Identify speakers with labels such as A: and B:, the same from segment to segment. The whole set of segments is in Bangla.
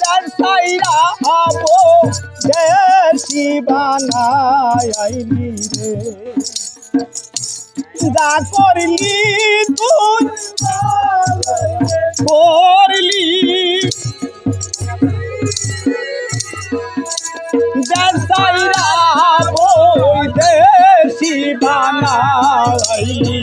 A: তার সাইরা হব দেশি বানাইলি রে। যা করলি তুই করলি। দেশাইরা বই দেশি বানাইলি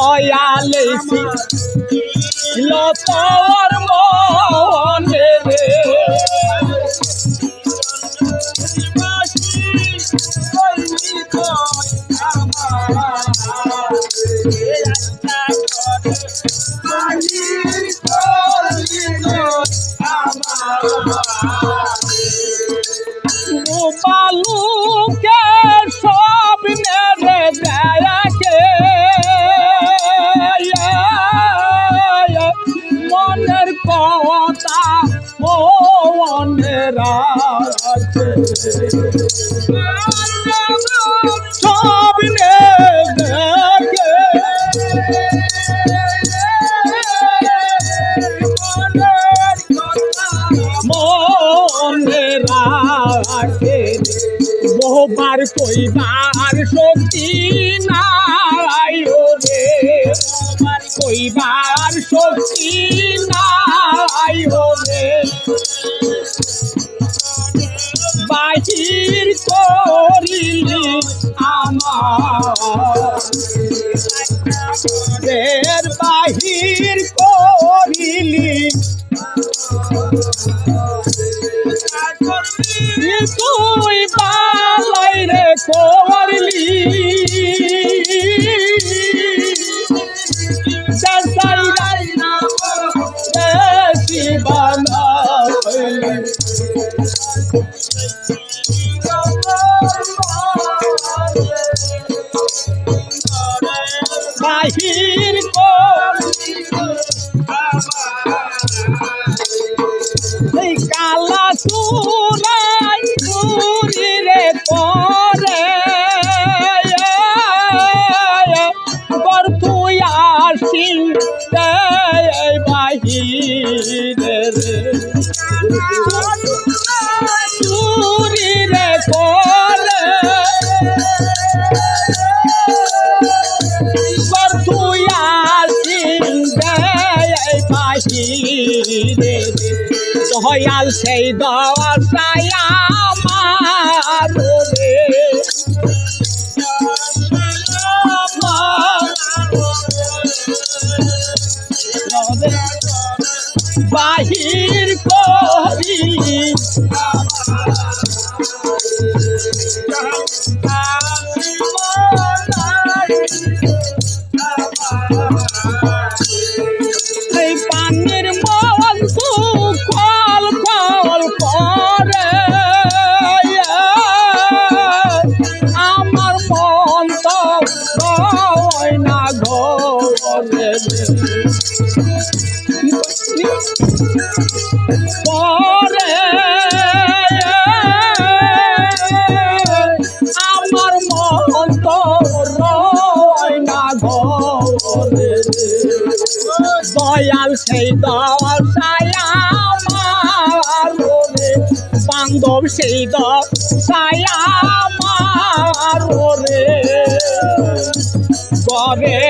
A: দয়ালেছি লতর মনে রে। বহুবার কইবার শক্তি নাই রে। বহুবার কইবার শক্তি নাই রে। বাহির করিলি আমার বাহির করিলি তুই রে করলি বাহির করলি দয়াল সেই দশায় আমার বাহির করি। করে আমার মন তো না ঘরে। দয়াল সেই দশায় আমার রে, বান্ধব সেই দশায় আমার রে। ঘরের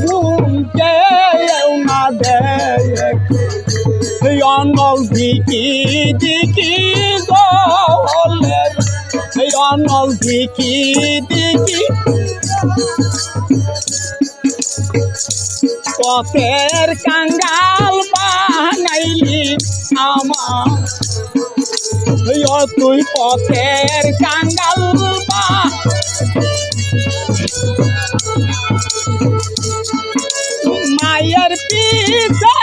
A: ঘুমকে না দেয় অনল দিকি দিকি গলে। অনল দিকি দিকি। পথের কাঙ্গাল বানাইলি আমার। তুই পথের কাঙ্গাল মায়ের পিছে